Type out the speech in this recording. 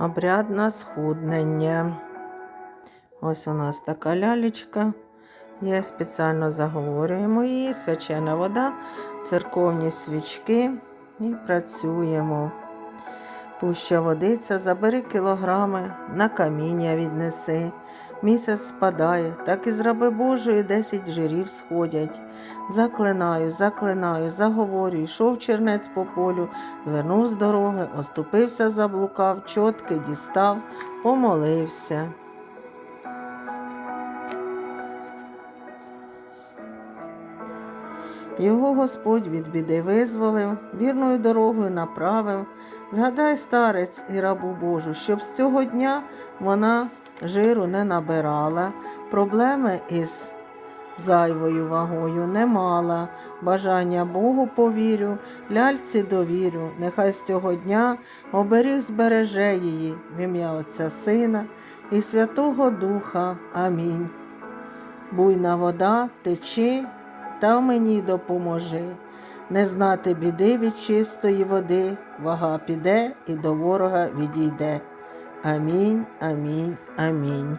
Обряд на схуднення. Ось у нас така лялечка. Є спеціально заговорюємо її, свячена вода, церковні свічки і працюємо. Пуща водиця, забери кілограми, на каміння віднеси. Місяць спадає, так і з раби Божої десять жирів сходять. Заклинаю, заклинаю, заговорюю, йшов чернець по полю, звернув з дороги, оступився, заблукав, чотки дістав, помолився. Його Господь від біди визволив, вірною дорогою направив. Згадай, старець і рабу Божу, щоб з цього дня вона жиру не набирала, проблеми із зайвою вагою не мала, бажання Богу повірю, ляльці довірю, нехай з цього дня оберіг збереже її в ім'я Отця Сина і Святого Духа. Амінь. Буйна вода, течи, та мені допоможи. Не знати біди від чистої води, вага піде і до ворога відійде. Амінь, амінь, амінь.